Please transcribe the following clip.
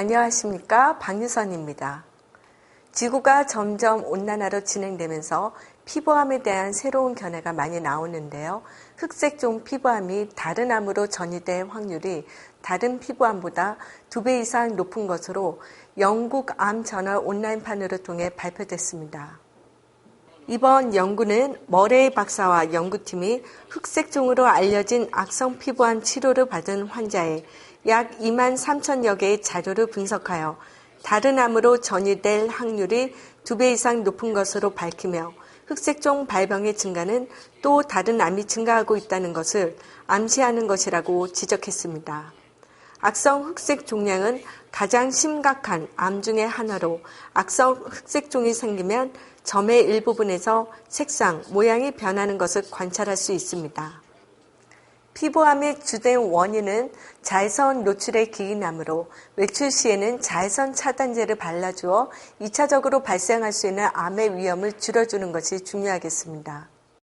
안녕하십니까. 박유선입니다. 지구가 점점 온난화로 진행되면서 피부암에 대한 새로운 견해가 많이 나오는데요. 흑색종 피부암이 다른 암으로 전이될 확률이 다른 피부암보다 두 배 이상 높은 것으로 영국 암 저널 온라인판으로 통해 발표됐습니다. 이번 연구는 머레이 박사와 연구팀이 흑색종으로 알려진 악성 피부암 치료를 받은 환자의 약 2만 3천여 개의 자료를 분석하여 다른 암으로 전이될 확률이 두배 이상 높은 것으로 밝히며 흑색종 발병의 증가는 또 다른 암이 증가하고 있다는 것을 암시하는 것이라고 지적했습니다. 악성 흑색 종양은 가장 심각한 암 중의 하나로 악성 흑색종이 생기면 점의 일부분에서 색상, 모양이 변하는 것을 관찰할 수 있습니다. 피부암의 주된 원인은 자외선 노출의 기인암으로 외출 시에는 자외선 차단제를 발라주어 2차적으로 발생할 수 있는 암의 위험을 줄여주는 것이 중요하겠습니다.